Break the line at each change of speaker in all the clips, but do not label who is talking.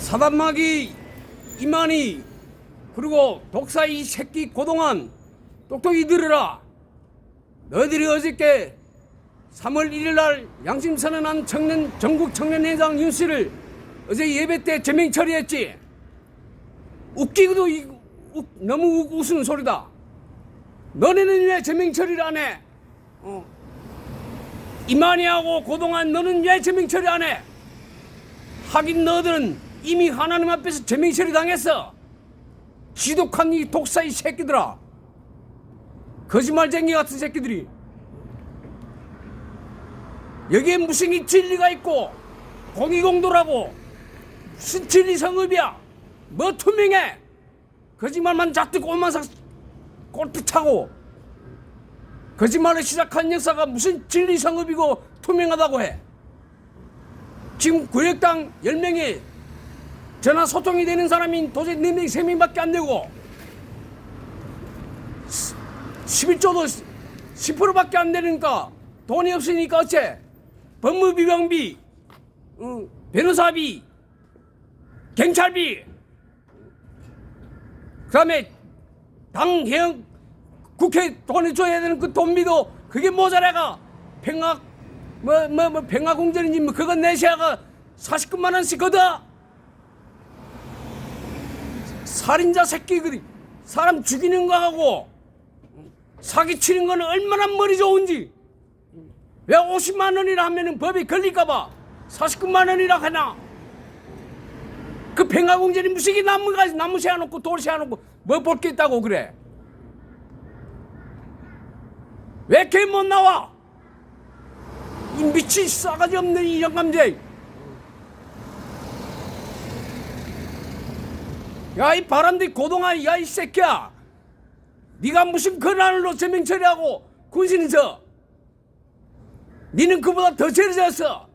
사단마귀 이만희 그리고 독사 이 새끼 고동안 똑똑히 들으라 너희들이 어저께 3월 1일 날 양심 선언한 청년 전국 청년 회장 윤 씨를 어제 예배 때 제명 처리했지 웃기고도 이- 우- 너무 우- 웃는 소리다 너네는 왜 제명 처리를 안 해? 어. 이만희하고 고동안 너는 왜 제명 처리 안 해? 하긴 너들은 이미 하나님 앞에서 제명 처리 당했어. 지독한 이 독사 이 새끼들아. 거짓말쟁이 같은 새끼들이. 여기에 무슨 이 진리가 있고 공의공도라고 무슨 진리 성읍이야. 뭐 투명해. 거짓말만 꼬만 사 골프 차고 거짓말을 시작한 역사가 무슨 진리 성읍이고 투명하다고 해. 지금 구역당 10명이 전화 소통이 되는 사람이 도저히 4명, 3명밖에 안 되고 11조도 10%밖에 안 되니까 돈이 없으니까 어째? 법무비병비 어, 변호사비 경찰비. 그 다음에 당형 국회 돈을 줘야 되는 그 돈비도 그게 모자라가 평화 뭐뭐 뭐 평화공전인지 뭐 그거 내셔가 49만 원씩 걷어 살인자 새끼들이 사람 죽이는 거하고 사기치는 거는 얼마나 머리 좋은지. 왜 50만 원이라 하면은 법이 걸릴까봐. 49만 원이라 하나. 그 평화공전이 무식이 나무가 나무 세워놓고 돌 세워놓고 뭐 볼 게 있다고 그래? 왜 이렇게 못 나와? 이 미친 싸가지 없는 이 영감제 야 이 바람들이 고동아 야 이 새끼야. 네가 무슨 권한으로 제명 처리하고 군신이 져 니는 그보다 더 죄졌어.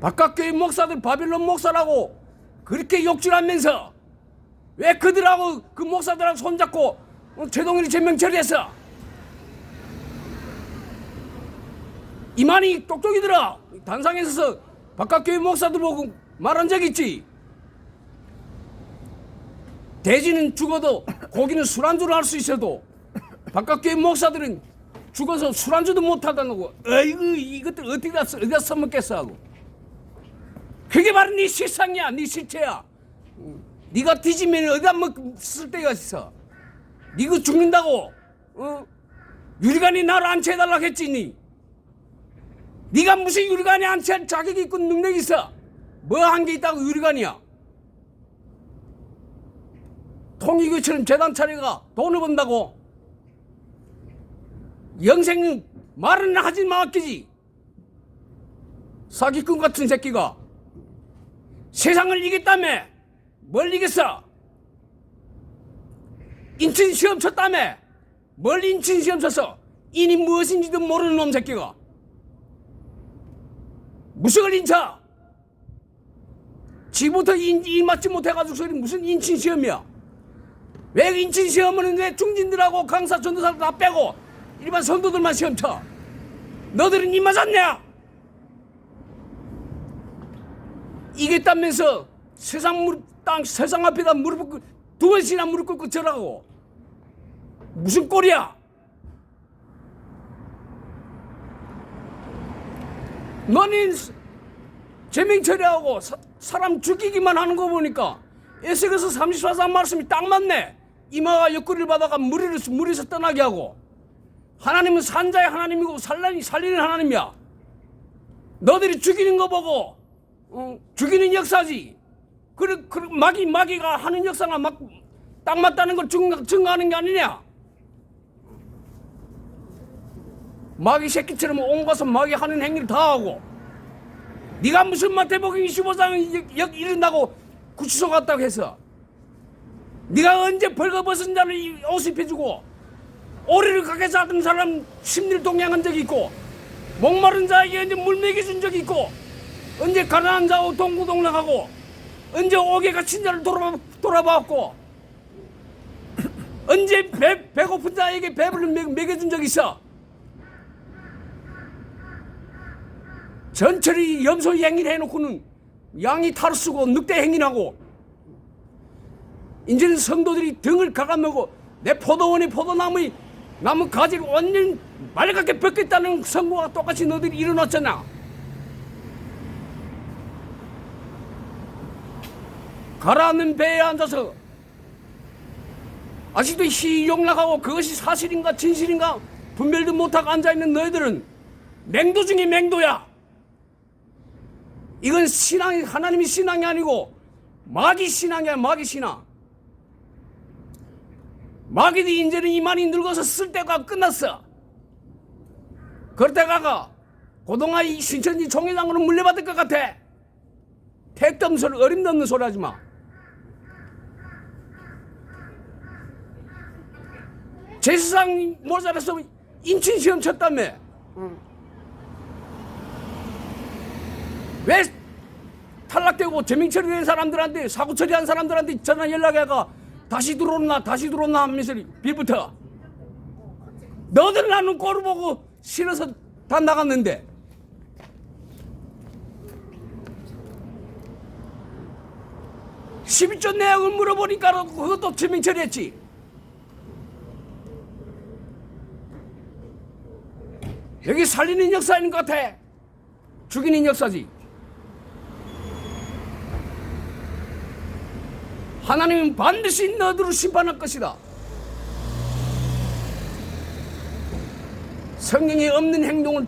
바깥 교회 목사들 바빌론 목사라고 그렇게 욕줄하면서 왜 그들하고 그 목사들하고 손잡고 어, 최동일이 제명 처리했어? 이만희 똑똑이들아 단상에 서서 바깥 교회 목사들 보고 말한 적 있지 돼지는 죽어도 고기는 술안주를 할 수 있어도 바깥 교회 목사들은 죽어서 술안주도 못하다는 거 어이구 이것들 어디다 써- 어디다 써먹겠어 하고. 그게 바로 네 세상이야 네 실체야. 음, 네가 뒤지면 어디다 먹쓸 데가 있어. 네가 죽는다고 어? 유리관이 나를 안치해달라고 했지 니. 네가 무슨 유리관에 안치할 자격이 있고 능력이 있어? 뭐 한 게 있다고 유리관이야 통일교처럼 재단 차려가 돈을 번다고. 영생은 말은 하지 마끼지. 사기꾼 같은 새끼가 세상을 이겼다며 뭘 이겼어. 인친 시험 쳤다며 뭘 인친 시험 쳤어 인이 무엇인지도 모르는 놈 새끼가. 무식을 인쳐 지부터 인, 인 맞지 못해가지고 무슨 인친 시험이야 왜 인친 시험은 왜 중진들하고 강사 전도사들 다 빼고 일반 선도들만 시험 쳐? 너들은 이 맞았냐? 이겼다면서 세상 무릎 땅 세상 앞에다 무릎 꿇고 두 번씩이나 무릎 꿇고 절하고 무슨 꼴이야? 너는 제명 처리하고 사, 사람 죽이기만 하는 거 보니까 에스겔서 34장 말씀이 딱 맞네. 이마가 옆구리를 받아가 무리를 무리에서 떠나게 하고 하나님은 산자의 하나님이고 살라니 살리는 하나님이야. 너들이 죽이는 거 보고 어, 죽이는 역사지. 그래, 그 마귀 마귀가 하는 역사가 막 딱 맞다는 걸 증거, 증거하는 게 아니냐. 마귀 새끼처럼 온 것은 마귀 하는 행위를 다 하고 네가 무슨 마태복음 25장 역 이른다고 구치소 갔다고 해서 네가 언제 벌거벗은 자를 이- 옷 입혀주고 오리를 가게 잡은 사람 심리를 동양한 적이 있고 목마른 자에게 언제 물 먹여준 적이 있고 언제 가난한 자하고 동구동락하고 언제 옥에 갇힌 자를 돌아봤고 언제 배, 배고픈 자에게 배불리 먹- 먹여준 적이 있어? 전철이 염소 행위를 해놓고는 양이 탈 쓰고 늑대 행진하고 이제는 성도들이 등을 가감하고 내 포도원의 포도나무의 나무 가지를 완전 맑게 벗겠다는 선고가 똑같이 너들이 일어났잖아. 가라앉는 배에 앉아서 아직도 희용락하고 그것이 사실인가 진실인가 분별도 못하고 앉아있는 너희들은 맹도 중에 맹도야. 이건 신앙이 하나님이 신앙이 아니고 마귀 신앙이야 마귀 신앙. 마귀들이 이제는 이만이 늙어서 쓸 때가 끝났어. 그럴 때가가 고동아 이 신천지 총회장으로 물려받을 것 같아. 없는 소리, 어림도 없는 소리 하지 마. 제사상 모자라서 인친 시험 쳤다며. 왜 탈락되고 재명 처리된 사람들한테 사고 처리한 사람들한테 전화 연락해가 다시 들어온나 다시 들어온나 하면서 빌부터. 너들 나는 꼴을 보고 싫어서 다 나갔는데. 십일조 내역을 물어보니까 그것도 재명 처리했지. 여기 살리는 역사인 것 같아. 죽이는 역사지 하나님은 반드시 너들을 심판할 것이다. 성경에 없는 행동을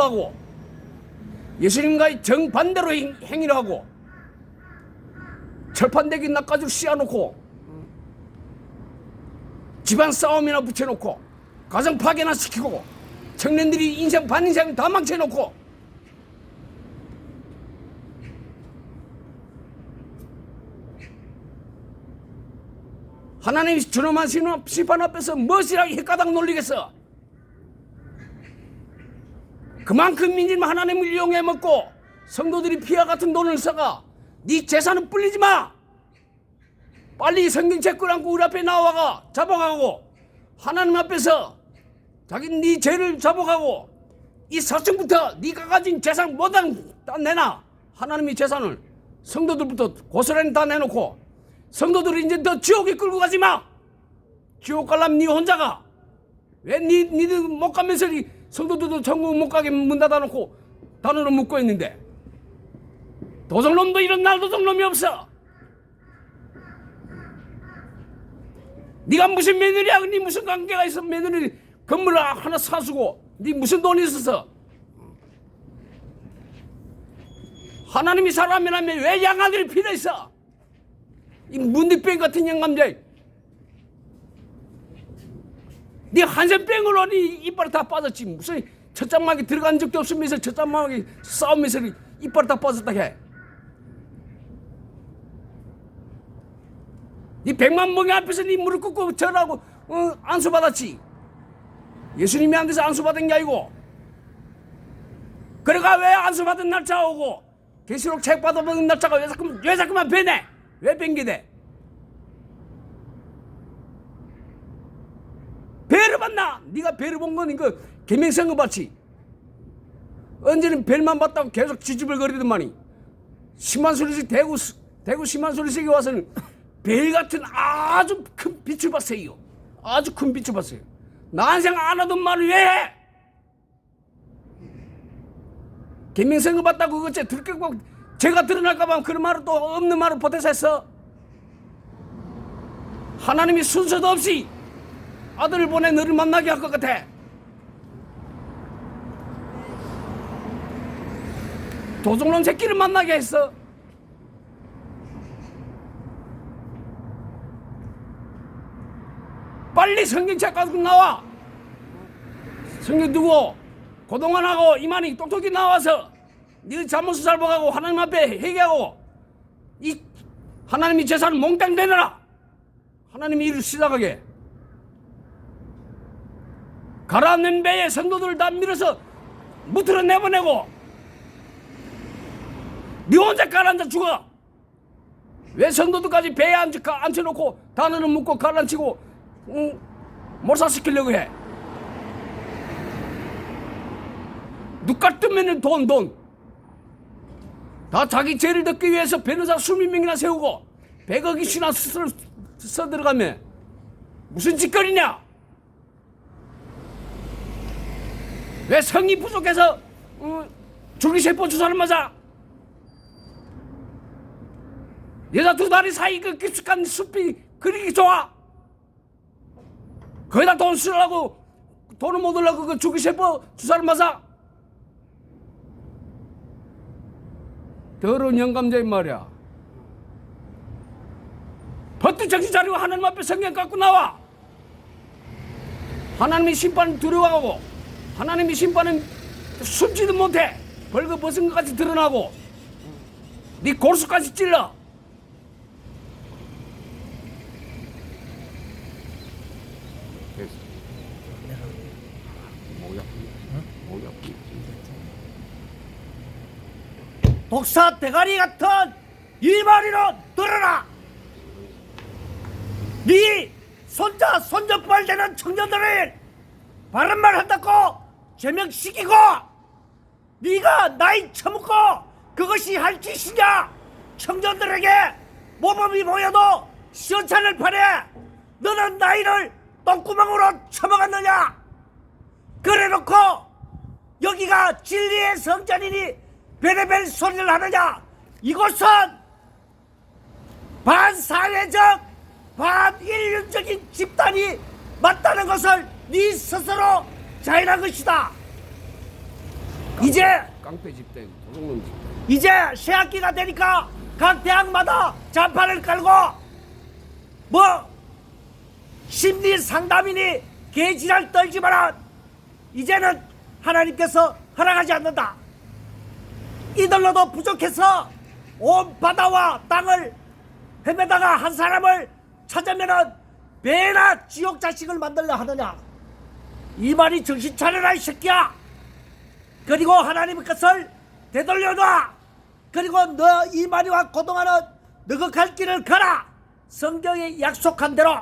하고 예수님과의 정반대로 행- 행위를 하고 철판대기 낚아줄 씌워놓고 집안 싸움이나 붙여놓고 가정 파괴나 시키고 청년들이 인생 반인생 다 망쳐놓고 하나님이 준엄하신 심판 앞에서 무엇이라고 헷가닥 놀리겠어? 그만큼 민심 하나님을 이용해 먹고 성도들이 피와 같은 돈을 써가 네 재산은 불리지 마. 빨리 성경책 끌안고 우리 앞에 나와가 잡아가고 하나님 앞에서 자기 네 죄를 잡아가고 이 사층부터 네가 가진 재산 모든 다 내놔. 하나님의 재산을 성도들부터 고스란히 다 내놓고 성도들을 이제 너 지옥에 끌고 가지 마. 지옥 갈라면 네 혼자가. 왜 니, 니들 못 가면서 이 성도들도 천국 못 가게 문 닫아놓고 단으로 묶고 있는데. 도둑놈도 이런 날 도둑놈이 없어. 네가 무슨 며느리야? 네 무슨 관계가 있어? 며느리 건물 하나 사주고 네 무슨 돈이 있어서? 하나님이 사람이라면 왜 양아들이 필요 있어? 이 문디병 같은 영감자. 네 한센병으로 네 이빨 다 빠졌지. 무슨 첫장막에 들어간 적도 없으면서 첫장막에 싸우면서 이빨 다 빠졌다 해. 네 백만 멍이 앞에서 네 무릎 꿇고 절하고 어, 안수 받았지. 예수님이 안 돼서 안수 받은 게 아니고. 그래가 왜 안수 받은 날짜 오고 계시록 책 받아먹은 날짜가 왜 자꾸 왜 자꾸만 변해? 왜 뱅기대? 배를 봤나? 네가 배를 본건 이거 개명선거 봤지? 언제는 벨만 봤다고 계속 지지불거리더만이 10만 소리씩 대구 대구 10만 소리씩이 와서는 벨 같은 아주 큰 빛을 봤어요. 아주 큰 빛을 봤어요. 난생 안 하던 말을 왜 해? 개명선거 봤다고 그거 들켰고 제가 드러날까봐 그런 말을 또 없는 말을 보태서. 하나님이 순서도 없이 아들을 보내 너를 만나게 할 것 같아. 도둑놈 새끼를 만나게 했어. 빨리 성경책 가지고 나와. 성경 두고 고동안하고 이만희 똑똑히 나와서 네 잘못을 살펴가고 하나님 앞에 회개하고 이 하나님이 재산을 몽땅 내놔라. 하나님이 일을 시작하게. 가라앉는 배에 성도들을 다 밀어서 무트로 내보내고 네 혼자 가라앉아 죽어. 왜 성도들까지 배에 앉혀, 앉혀놓고 단어를 묶고 가라앉히고 응, 몰살시키려고 해. 눈깔 뜨면 돈, 돈. 다 자기 죄를 덮기 위해서 변호사 수십 명이나 세우고 100억이나 써, 써 들어가며 무슨 짓거리냐? 왜 성이 부족해서 어, 줄기세포 주사를 맞아? 여자 두 다리 사이 그 깊숙한 숲이 그리기 좋아? 거기다 돈 쓰려고 돈을 못 얻으려고 그 줄기세포 주사를 맞아? 더러운 영감자인 말이야. 버뜩 정신 차리고 하나님 앞에 성경 갖고 나와. 하나님의 심판 두려워하고 하나님의 심판은 숨지도 못해. 벌거 벗은 것 같이 드러나고 네 골수까지 찔러. 뭐야? 뭐야?
독사 대가리 같은 이말이로 들어라. 네 손자 손녀뻘 되는 청년들을 바른 말 한다고 제명시키고 네가 나이 처먹고 그것이 할 짓이냐 청년들에게 모범이 보여도 시원찮을 판에 너는 나이를 똥구멍으로 처먹었느냐 그래놓고 여기가 진리의 성전이니 베레벨 소리를 하느냐? 이것은 반사회적 반인륜적인 집단이 맞다는 것을 네 스스로 자인한 것이다. 이제
깡패 집단, 도둑놈 집단.
이제 새학기가 되니까 각 대학마다 잔판을 깔고 뭐 심리 상담이니 개지랄 떨지 마라. 이제는 하나님께서 허락하지 않는다 이들로도 부족해서 온 바다와 땅을 헤매다가 한 사람을 찾으면은 배나 지옥 자식을 만들려 하느냐 이 말이 정신 차려라 이 새끼야 그리고 하나님의 것을 되돌려놔. 그리고 너 이마리와 고동하는 너그 갈 길을 가라. 성경에 약속한 대로